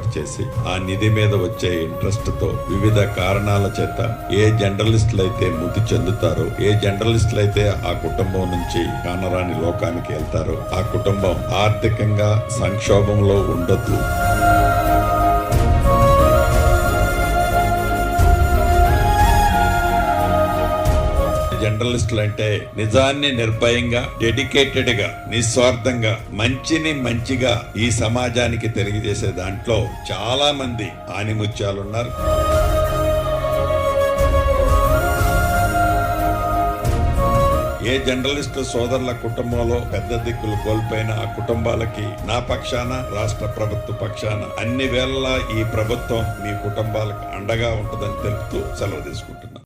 ఏర్పాటు చేసి ఆ నిధి మీద వచ్చే ఇంట్రెస్ట్తో వివిధ కారణాల చేత ఏ జర్నలిస్టులు అయితే మృతి చెందుతారో ఏ జర్నలిస్టులు అయితే ఆ కుటుంబం నుంచి కానరాని లోకానికి వెళ్తారో ఆ కుటుంబం ఆర్థికంగా సంక్షోభంలో ఉండొద్దు జర్నలిస్టులు అంటే నిజాన్ని నిర్భయంగా డెడికేటెడ్గా నిస్వార్థంగా మంచిని మంచిగా ఈ సమాజానికి తెలియజేసే దాంట్లో చాలా మంది ఆనిముత్యాలున్నారు. ఏ జర్నలిస్టు సోదరుల కుటుంబంలో పెద్ద దిక్కులు కోల్పోయిన ఆ కుటుంబాలకి నా పక్షాన రాష్ట్ర ప్రభుత్వ పక్షాన అన్ని వేళలా ఈ ప్రభుత్వం మీ కుటుంబాలకు అండగా ఉంటుందని తెలుపుతూ సెలవు తీసుకుంటున్నాను.